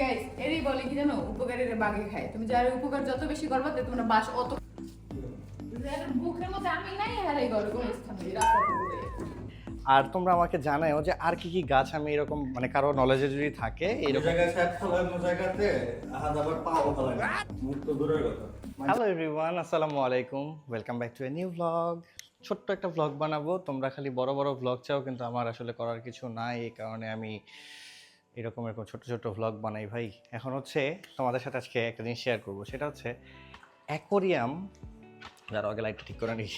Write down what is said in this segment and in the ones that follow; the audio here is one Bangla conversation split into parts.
গাইস এরই বলে কি জানো? উপকারের বাগে খায়। তুমি যার উপকার যত বেশি করবে তে তোমরা বাস অত বুকের মধ্যে আমি নাই হারাই গর্ব কোন স্থান নেই রাস্তাতে ঘুরে। আর তোমরা আমাকে জানাও যে আর কি কি গাছ আমি এরকম মানে কারও নলেজে যদি থাকে এরকম জায়গাতে হ্যালো এভরিওয়ান আসসালামু আলাইকুম। Welcome back to a new blog ছোট্ট একটা ব্লগ বানাবো। তোমরা খালি বড় বড় ব্লগ চাও কিন্তু আমার আসলে করার কিছু নাই। এই কারণে আমি এরকম এরকম ছোট ছোট ব্লগ বানাই ভাই। এখন হচ্ছে তোমাদের সাথে আজকে একটা জিনিস শেয়ার করব। সেটা হচ্ছে অ্যাকোরিয়াম যার আগে লাইটটা ঠিক করে নিই।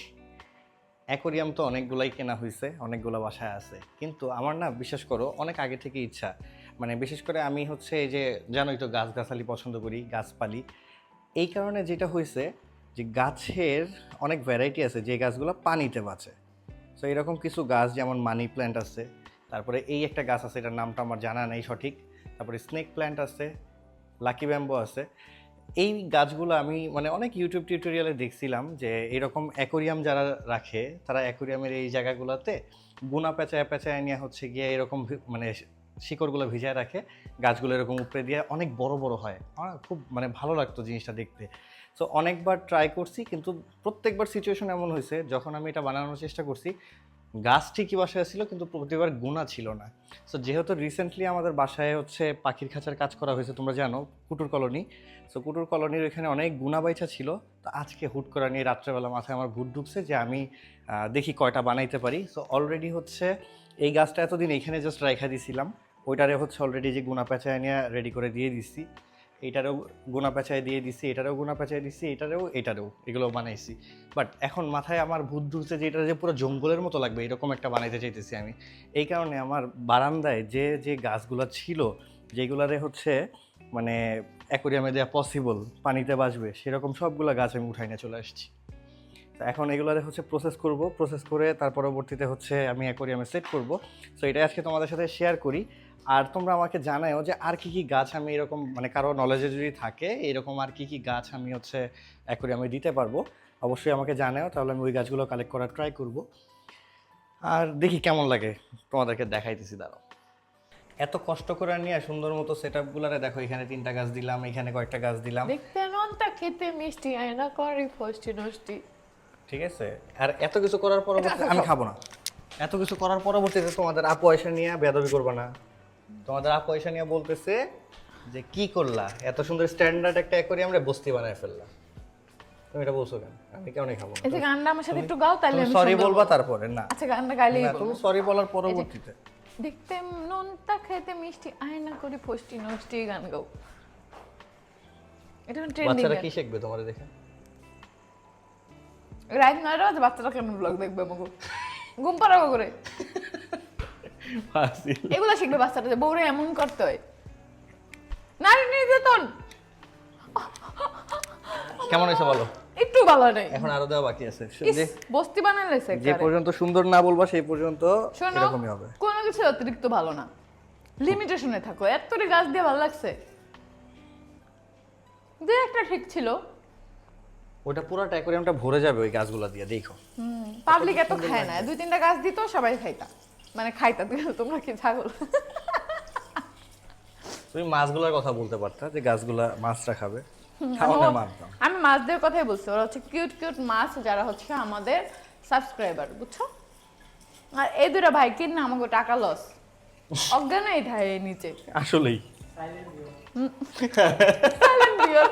অ্যাকোরিয়াম তো অনেকগুলাই কেনা হয়েছে অনেকগুলো বাসায় আছে। কিন্তু আমার না, বিশ্বাস করো, অনেক আগে থেকে ইচ্ছা। মানে বিশেষ করে আমি হচ্ছে এই যে, জানোই তো গাছগাছালি পছন্দ করি, গাছপালি। এই কারণে যেটা হয়েছে যে গাছের অনেক ভ্যারাইটি আছে, যে গাছগুলো পানিতে বাঁচে। তো এরকম কিছু গাছ, যেমন মানি প্ল্যান্ট আছে তারপরে এই একটা গাছ আছে, এটার নামটা আমার জানা নেই সঠিক। তারপরে স্নেক প্ল্যান্ট আছে লাকি ব্যাম্বো আছে। এই গাছগুলো আমি মানে অনেক ইউটিউব টিউটোরিয়ালে দেখছিলাম যে এরকম অ্যাকোরিয়াম যারা রাখে, তারা অ্যাকোরিয়ামের এই জায়গাগুলোতে গুনা পেঁচায় পেঁচায় নিয়ে হচ্ছে গিয়ে এরকম মানে শিকড়গুলো ভিজায় রাখে, গাছগুলো এরকম উপরে দিয়ে অনেক বড় বড় হয়। খুব মানে ভালো লাগতো জিনিসটা দেখতে। সো অনেকবার ট্রাই করছি, কিন্তু প্রত্যেকবার সিচুয়েশন এমন হয়েছে, যখন আমি এটা বানানোর চেষ্টা করছি গাছ ঠিকই বাসায় ছিল, কিন্তু প্রতিবার গুণা ছিল না। সো যেহেতু রিসেন্টলি আমাদের বাসায় হচ্ছে পাখির খাঁচার কাজ করা হয়েছে, তোমরা জানো, কুটুর কলোনি। সো কুটুর কলোনির ওইখানে অনেক গুণা বাইচা ছিল। তো আজকে হুট করে নিয়ে রাত্রেবেলা মাথায় আমার ভূত ঢুকছে যে আমি দেখি কয়টা বানাইতে পারি। সো অলরেডি হচ্ছে এই গাছটা এতদিন এখানে জাস্ট রাইখা দিছিলাম। ওইটারে হচ্ছে অলরেডি যে গুণা পেঁচায় নিয়ে রেডি করে দিয়ে দিছি। এইটারেও গোনা পেঁচায় দিয়ে দিছি, এটারও গুণা পেঁচায় দিছি, এটারেও এটারেও, এগুলো বানাইছি। বাট এখন মাথায় আমার ভূত ঢুকছে যে এটা যে পুরো জঙ্গলের মতো লাগবে, এরকম একটা বানাইতে চাইতেছি আমি। এই কারণে আমার বারান্দায় যে যে গাছগুলো ছিল, যেগুলারে হচ্ছে মানে অ্যাকোরিয়ামে দেওয়া পসিবল পানিতে বাঁচবে সেরকম সবগুলো গাছ আমি উঠাই নিয়ে চলে আসছি। তো এখন এগুলারে হচ্ছে প্রসেস করব প্রসেস করে তার পরবর্তীতে হচ্ছে আমি অ্যাকোরিয়ামে সেট করব। সো এটাই আজকে তোমাদের সাথে শেয়ার করি। আর তোমরা আমাকে জানাও যে আর কি কি গাছ আমি এরকম মানে কারও নলেজে যদি থাকে এরকম আর কি কি গাছ আমি হচ্ছে অ্যাকোরিয়ামে দিতে পারব অবশ্যই আমাকে জানাও তাহলে আমি ওই গাছগুলো কালেক্ট করার ট্রাই করব। আর দেখি কেমন লাগে তোমাদেরকে দেখাইতেছি দাঁড়াও। এত কষ্ট করে নিয়ে সুন্দর মতো সেট আপগুলারে দেখো এখানে তিনটা গাছ দিলাম এখানে কয়েকটা গাছ দিলাম। দেখতে ননটা খেতে মিষ্টি আয়না করি ফষ্টি নষ্টি। ঠিক আছে? আর এত কিছু করার পরবর্তীতে আমি খাব না। এত কিছু করার পরবর্তীতে তোমাদের আপু পয়সা নিয়ে বেদবি করবে না। তোমাদের আপু নিয়ে বলতেছে যে কি করলা? এত সুন্দর স্ট্যান্ডার্ড একটা অ্যাকোরিয়াম রে বস্তি বানায় ফেললা। তুমি এটা বলছো কেন? আমি কেন খাব এই যে গানটা আমার সাথে একটু গাও তাহলে আমি সরি বলবা তারপরে না। আচ্ছা গানটা বলব। তুমি সরি বলার পরবর্তীতে। দেখতে ননটা খেতে মিষ্টি আয়না করে ফষ্টি নষ্টি গান গাও। এটা ট্রেন্ডিং বাচ্চারা কি শিখবে তোমার দেখে? রাইট নয়টা বাচ্চারা কেন ব্লগ দেখবে আমাকে ঘুম পাড়াবো করে। এগুলো শিখবে বাচ্চারা যে বউরে এমন করতে হয়। নারী নির্যাতন! কেমন হয়েছে বলো? একটু ভালো নেই। এখন আরও দেওয়া বাকি আছে। বস্তি বানাইলেছে যে পর্যন্ত সুন্দর না বলবা সেই পর্যন্ত এরকমই হবে। কোনো কিছু অতিরিক্ত ভালো না। লিমিটেশনে থাকো। এতটি গাছ দিয়ে ভালো লাগছে। দু একটা ঠিক ছিল। ওটা পুরোটা অ্যাকোরিয়ামটা ভরে যাবে ওই গাছগুলো দিয়ে দেখো। পাবলিক এত খায় না। দুই তিনটা গাছ দিত সবাই খাইতা। মানে খাইতা তোমরা কি ছাগল? তুমি মাছগুলোর কথা বলতে পারতা যে গাছগুলা মাছটা খাবে। খাওয়া না মানতাম আমি মাছদের কথাই বলছি ওরা হচ্ছে কিউট কিউট মাছ যারা হচ্ছে আমাদের সাবস্ক্রাইবার বুঝছ? আর এই দুটো ভাই কিনে আমাকে টাকা লস অজ্ঞানই থাকে এই নিচে। আসলেই। সাইলেন্ট ভিউয়ার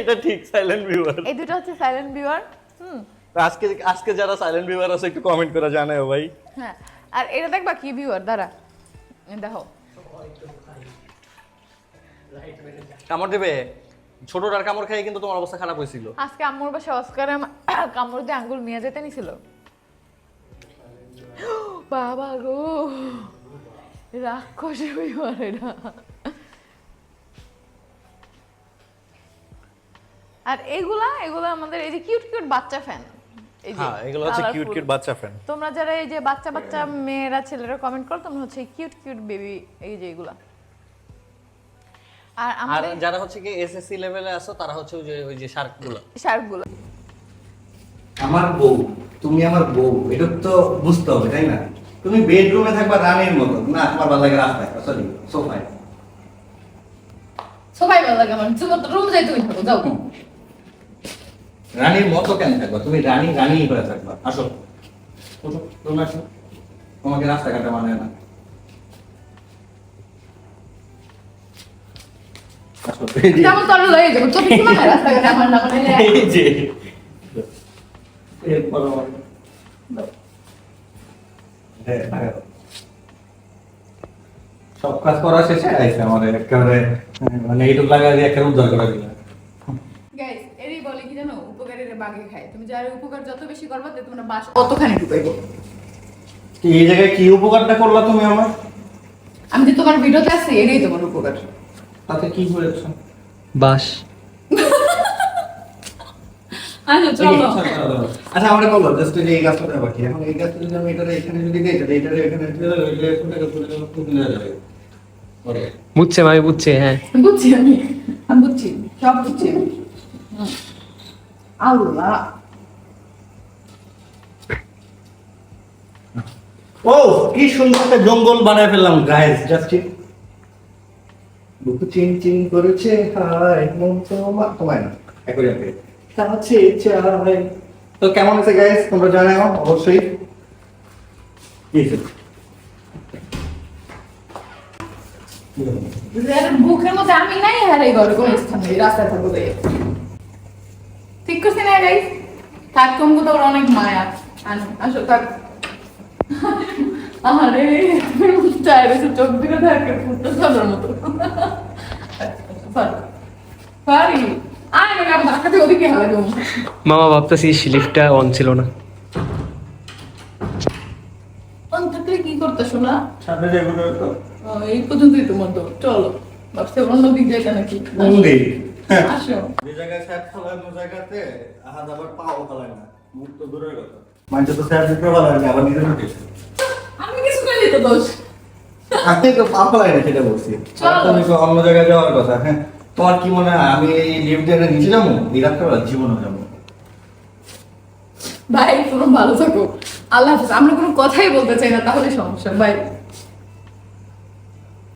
এটা ঠিক সাইলেন্ট ভিউয়ার এই দুটো হচ্ছে সাইলেন্ট ভিউয়ার হুম। আজকে আজকে যারা সাইলেন্ট ভিউয়ার আছে একটু কমেন্ট করে জানাও ভাই। হ্যাঁ। আর এটা দেখবা কি ভিউয়ার দাঁড়া। দেখো। কামড় দেবে? ছোটটার কামড় খেয়ে কিন্তু তোমার অবস্থা খারাপ হয়েছিল। আজকে আম্মুর বাসা অস্কারে কামড় দিয়ে আঙ্গুল নিয়ে যেতে নিছিল। বাবা গো। রাক্ষসে ভিউয়ার এটা আর এগুলা এগুলা আমাদের এই যে কিউট কিউট বাচ্চা ফ্যান হ্যাঁ এগুলো হচ্ছে কিউট কিউট বাচ্চা ফ্যান তোমরা যারা এই যে বাচ্চা বাচ্চা মেয়েরা ছেলেরা কমেন্ট করো তোমরা হচ্ছে কিউট কিউট বেবি এই যে এগুলা। আর আর আমাদের যারা হচ্ছে কি এসএসসি লেভেলে আছো তারা হচ্ছে ওই যে ওই যে শার্কগুলো। শার্কগুলো আমার বউ তুমি আমার বউ এটা তো বুঝতে হবে তাই না? তুমি বেডরুমে থাকবা রানীর মতো না তোমার ভালো লাগে রাস্তায় সরি সোফায় সবাই ভালো লাগে আমার রুম যাই তুমি যাও। রানীর মতো কেন থাকবা? তুমি রানী রানী হয়ে থাকবা। আসো। রুমে আসো। তোমাকে রাস্তাঘাটে মানে না। হ্যাঁ। সব কাজ করা শেষে আইসে আমার একেবারে মানে এইটুক লাগাই দিয়ে একেবারে উদ্ধার করা দিলাম গাইস এরই বলে কি জানো বাগে খায়। তুমি যার উপকার যত বেশি করবে তে তোমরা বাস অতখানি ঢুকাইবো। কি এই জায়গায় কি উপকারটা করলা তুমি আমার আমি যে তোমার ভিডিওতে আছি এটাই তোমার উপকার। তাতে কি করেছ বাস। আচ্ছা চলো। আচ্ছা আমরা বলো জাস্ট এই গাছটা এখন এই গাছটা যদি আমি এটা এখানে যদি দেই তাহলে এটা এখানে দিলে ওইটা ফুটে ফুটে ফুটে যাবে। বুঝছে ভাই বুঝছে হ্যাঁ। বুঝছি আমি। আমি বুঝছি। সব বুঝছি। আল্লাহ ও কি সুন্দর একটা জঙ্গল বানায় ফেললাম জাস্ট বুকু চিন চিন করেছে হাই মন তোমার তোমায় না। একই কাছে চাই তো কেমন আছে গাইস তোমরা জানাও অবশ্যই? বুকের মধ্যে আমি নাই আর এই ঘরে কোনো স্থান নেই রাস্তায় থাকব ঠিক করছি না গাইস থাক তো ওর অনেক মায়া। আসো থাক। আরে এসে চোখ দিকে থাকে চলার মতো। মামা ভাবতেছি স্লিপটা অন ছিল না। অন থাকলে কি করতে শোনা সামনে এই পর্যন্তই তোমার তো। চলো ভাবছে অন্য দিক যাইতে নাকি? আসো। যে জায়গায় স্যার ফেলানো জায়গাতে আহাদ আবার পাও ফেলায় না। মুখ তো দূরের কথা। মানুষ তো স্যার দিতে পারে না আবার নিজের মুখে আমি কিছু করি তো দোষ। আমি তো পা ফেলাই না সেটা বলছি। তুমি তো অন্য জায়গায় যাওয়ার কথা হ্যাঁ? তোমার কি মনে হয় আমি এই লিফট দিয়ে নিচে যাব এই রাত্রেবেলা জীবনে যাব? ভাই তুমি ভালো থাকো। আল্লাহ হাফেজ আমরা কোনো কথাই বলতে চাই না তাহলে সমস্যা। বাই